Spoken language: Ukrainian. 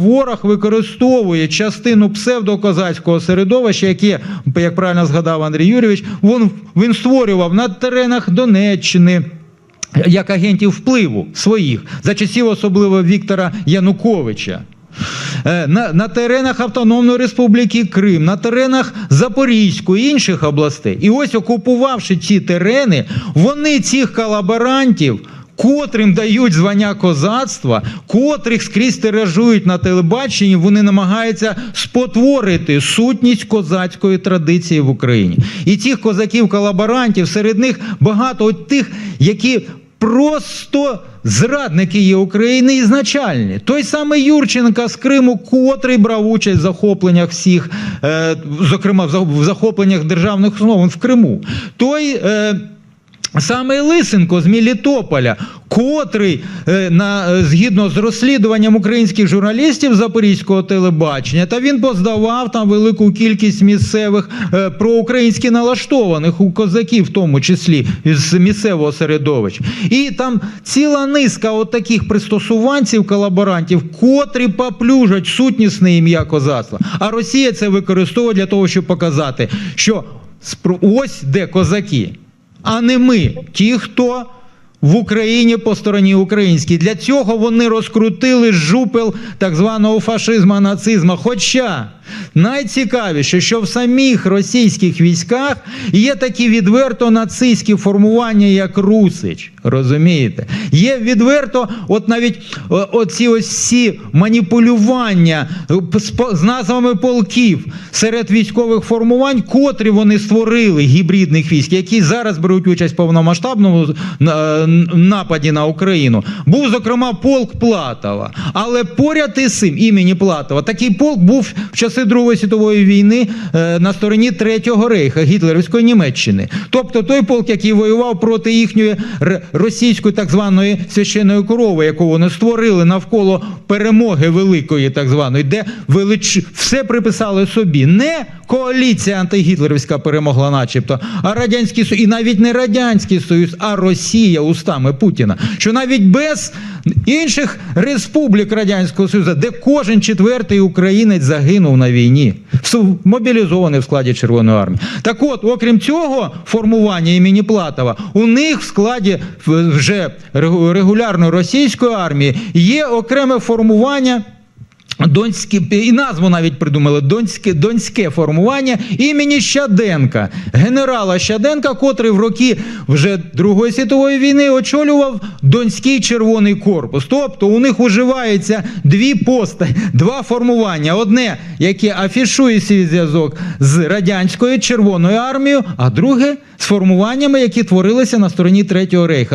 Ворог використовує частину псевдокозацького середовища, яке, як правильно згадав Андрій Юрійович, він, він створював на теренах Донеччини. Як агентів впливу своїх за часів особливо Віктора Януковича. Е, На, на теренах Автономної Республіки Крим, на теренах Запорізької інших областей. І ось окупувавши ці терени, вони цих колаборантів, котрим дають звання козацтва, котрих скрізь тиражують на телебаченні, вони намагаються спотворити сутність козацької традиції в Україні. І цих козаків-колаборантів, серед них багато от тих, які просто зрадники є України ізначальні. Той самий Юрченка з Криму, котрий брав участь в захопленнях всіх, е, зокрема в захопленнях державних установ в Криму. Той. Саме Лисенко з Мелітополя, котрий е, на, е, згідно з розслідуванням українських журналістів запорізького телебачення, та він поздавав там велику кількість місцевих е, проукраїнськи налаштованих у козаків, в тому числі з місцевого середовища. І там ціла низка от таких пристосуванців, колаборантів, котрі поплюжать сутнісне ім'я козацтва. А Росія це використовує для того, щоб показати, що ось де козаки а не ми, ті, хто в Україні по стороні українській. Для цього вони розкрутили жупел так званого фашизму, нацизму. Хоча найцікавіше, що в самих російських військах є такі відверто нацистські формування, як Русич. Розумієте? Є відверто, от навіть оці ось всі маніпулювання е, з назвами полків серед військових формувань, котрі вони створили гібридних військ, які зараз беруть участь в повномасштабному е, нападі на Україну. Був зокрема полк Платова. Але поряд із цим імені Платова такий полк був в часи Другої світової війни е, на стороні Третього рейха гітлерівської Німеччини. Тобто той полк, який воював проти їхньої російської так званої священної корови, яку вони створили навколо перемоги великої, так званої, де велич... все приписали собі. Не коаліція антигітлерівська перемогла, начебто, а радянський Союз, і навіть не радянський Союз, а Росія устами Путіна. Що навіть без інших республік радянського Союзу, де кожен четвертий українець загинув на війні, мобілізований в складі Червоної армії. Так от, окрім цього формування імені Платова, у них в складі вже регу- регулярної російської армії є окреме формування. Донське і назву навіть придумали Донське, Донське формування імені Щаденка, генерала Щаденка, котрий в роки вже Другої світової війни очолював Донський червоний корпус. Тобто у них уживаються дві пости, два формування. Одне, яке афішує свій зв'язок з радянською Червоною армією, а друге з формуваннями, які творилися на стороні Третього рейха.